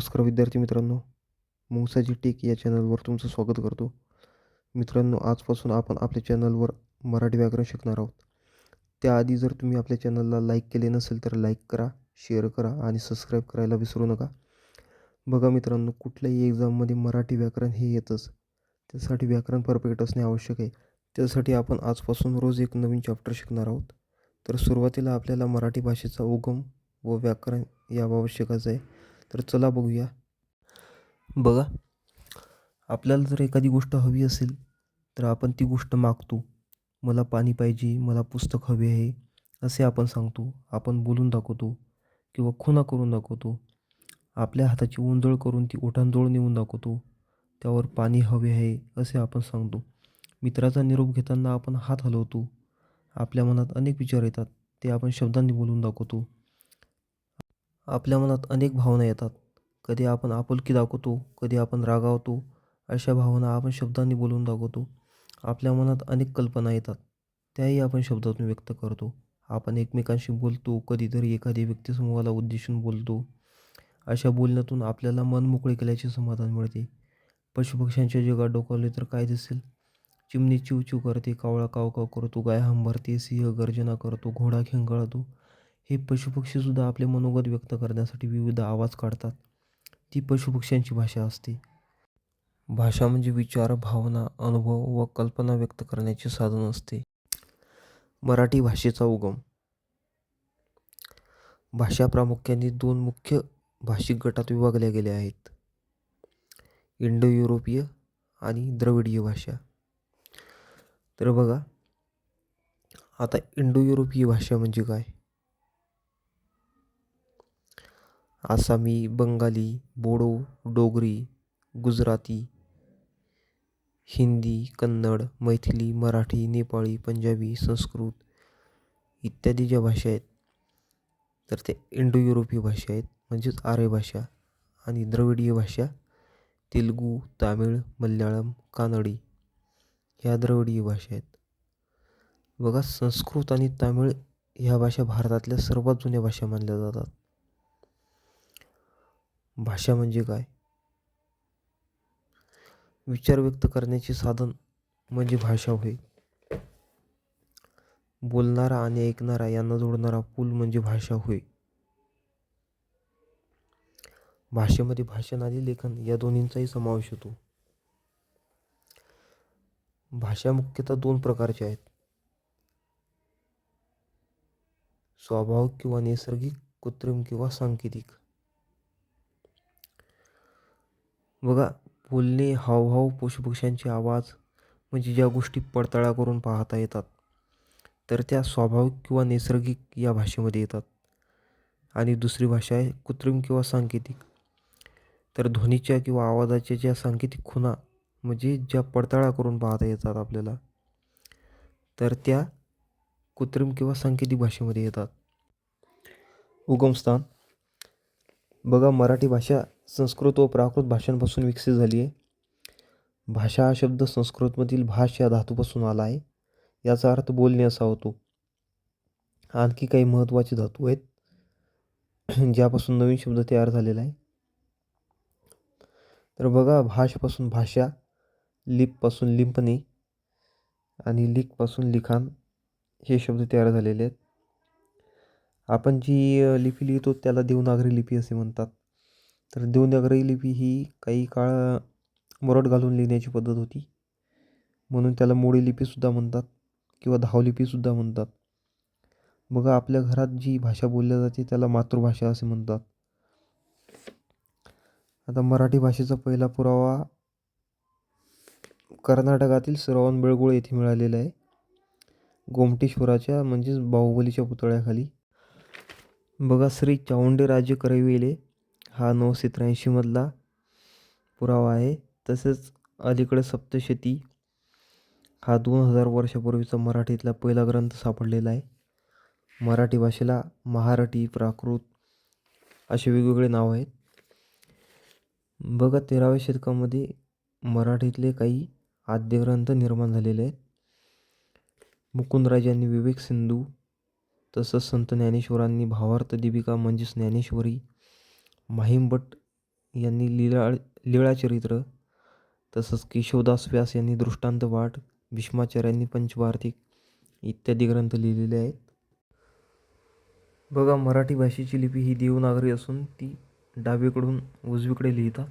नमस्कार विद्यार्थी मित्रांनो. मुंसाची टेक या चॅनलवर तुमचं स्वागत करतो. मित्रांनो आजपासून आपण आपल्या चॅनलवर मराठी व्याकरण शिकणार आहोत. त्याआधी जर तुम्ही आपल्या चॅनलला लाईक केले नसेल तर लाईक करा शेअर करा आणि सबस्क्राईब करायला विसरू नका. बघा मित्रांनो कुठल्याही एक्झाममध्ये मराठी व्याकरण हे येतंच. त्यासाठी व्याकरण परफेक्ट असणे आवश्यक आहे. त्यासाठी आपण आजपासून रोज एक नवीन चॅप्टर शिकणार आहोत. तर सुरुवातीला आपल्याला मराठी भाषेचा उगम व व्याकरण याबाबत शिकायचं आहे. तर चला बघूया. बघा आपल्याला जर एखादी गोष्ट हवी असेल तर आपण ती गोष्ट मागतो. मला पाणी पाहिजे मला पुस्तक हवे आहे असे आपण सांगतो. आपण बोलून दाखवतो किंवा खुना करून दाखवतो. आपल्या हाताची उंजळ करून ती ओठांजवळ नेऊन दाखवतो. त्यावर पाणी हवे आहे असे आपण सांगतो. मित्राचा निरोप घेताना आपण हात हलवतो. आपल्या मनात अनेक विचार येतात ते आपण शब्दांनी बोलून दाखवतो. आपल्या मनात अनेक भावना येतात. कधी आपण आपुलकी दाखवतो कधी आपण रागावतो अशा भावना आपण शब्दांनी बोलून दाखवतो. आपल्या मनात अनेक कल्पना येतात. त्याही आपण शब्दातून व्यक्त करतो. आपण एकमेकांशी बोलतो कधीतरी एखाद्या व्यक्तिसमूहाला उद्देशून बोलतो. अशा बोलण्यातून आपल्याला मन मोकळे केल्याचे समाधान मिळते. पशुपक्ष्यांच्या जगात डोकावले तर काय दिसेल? चिमणी चिव चिव करते कावळा काव काव करतो गाय हंबरते सिंह गर्जना करतो घोडा खेंगाळतो. हे पशुपक्षीसुद्धा आपले मनोगत व्यक्त करण्यासाठी विविध आवाज काढतात. ती पशुपक्ष्यांची भाषा असते. भाषा म्हणजे विचार भावना अनुभव व कल्पना व्यक्त करण्याचे साधन असते. मराठी भाषेचा उगम. भाषा प्रामुख्याने दोन मुख्य भाषिक गटात विभागल्या गेल्या आहेत. इंडो युरोपीय आणि द्रविडीय भाषा. तर बघा आता इंडो युरोपीय भाषा म्हणजे काय? आसामी बंगाली बोडो डोगरी गुजराती हिंदी कन्नड मैथिली मराठी नेपाळी पंजाबी संस्कृत इत्यादी ज्या भाषा आहेत तर ते इंडो युरोपीय भाषा आहेत म्हणजेच आर्य भाषा आणि द्रविडीय भाषा तेलुगू तामिळ मल्याळम कानडी ह्या द्रविडीय भाषा आहेत. बघा संस्कृत आणि तामिळ ह्या भाषा भारतातल्या सर्वात जुन्या भाषा मानल्या जातात. भाषा म्हणजे काय? विचार व्यक्त करण्याचे साधन म्हणजे भाषा होय. बोलणारा आणि ऐकणारा यांना जोडणारा पूल म्हणजे भाषा होय. भाषेमध्ये भाषण आणि लेखन या दोन्हींचाही समावेश होतो. भाषा मुख्यतः दोन प्रकारच्या आहेत. स्वाभाविक किंवा नैसर्गिक कृत्रिम किंवा सांकेतिक. बघा बोलणे हावभाव पशुपक्ष्यांचे आवाज म्हणजे ज्या गोष्टी पडताळा करून पाहता येतात तर त्या स्वाभाविक किंवा नैसर्गिक या भाषेमध्ये येतात. आणि दुसरी भाषा आहे कृत्रिम किंवा सांकेतिक. तर ध्वनीच्या किंवा आवाजाच्या ज्या सांकेतिक खुणा म्हणजे ज्या पडताळा करून पाहता येतात आपल्याला तर त्या कृत्रिम किंवा सांकेतिक भाषेमध्ये येतात. उगमस्थान बघा मराठी भाषा संस्कृत व प्राकृत भाषांपासून विकसित झाली आहे. भाषा हा शब्द संस्कृतमधील भाष या धातूपासून आला आहे. याचा अर्थ बोलणे असा होतो. आणखी काही महत्त्वाचे धातू आहेत ज्यापासून नवीन शब्द तयार झालेला आहे. तर बघा भाषपासून भाषा लिपपासून लिंपणे आणि लिखपासून लिखाण हे शब्द तयार झालेले आहेत. आपण जी लिपी लिहितो त्याला देवनागरी लिपी असे म्हणतात. तर देवनागरी लिपी ही काही काळ मुरड घालून लिहिण्याची पद्धत होती. म्हणून त्याला मोडी लिपीसुद्धा म्हणतात किंवा धावलिपीसुद्धा म्हणतात. बघा आपल्या घरात जी भाषा बोलल्या जाते त्याला मातृभाषा असे म्हणतात. आता मराठी भाषेचा पहिला पुरावा कर्नाटकातील श्रवणबेळगोळ येथे मिळालेला आहे. गोमटेश्वराच्या म्हणजेच बाहुबलीच्या पुतळ्याखाली. बघा श्री चावंडेराजे करविले हा नऊशे त्र्याऐंशीमधला पुरावा आहे. तसेच अलीकडे सप्तशती हा दोन हजार वर्षापूर्वीचा मराठीतला पहिला ग्रंथ सापडलेला आहे. मराठी भाषेला महाराठी प्राकृत असे वेगवेगळे नाव आहेत. बघा तेराव्या शतकामध्ये मराठीतले काही आद्यग्रंथ निर्माण झालेले आहेत. मुकुंदराजांनी विवेक सिंधू तसंच संत ज्ञानेश्वरांनी भावार्थ दीपिका म्हणजेच ज्ञानेश्वरी माहीम भट यांनी लीळा लीळाचरित्र तसंच केशवदास व्यास यांनी दृष्टांत वाट भीष्माचार्यांनी पंचवार्तिक इत्यादी ग्रंथ लिहिलेले आहेत. बघा मराठी भाषेची लिपी ही देवनागरी असून ती डावीकडून उजवीकडे लिहितात.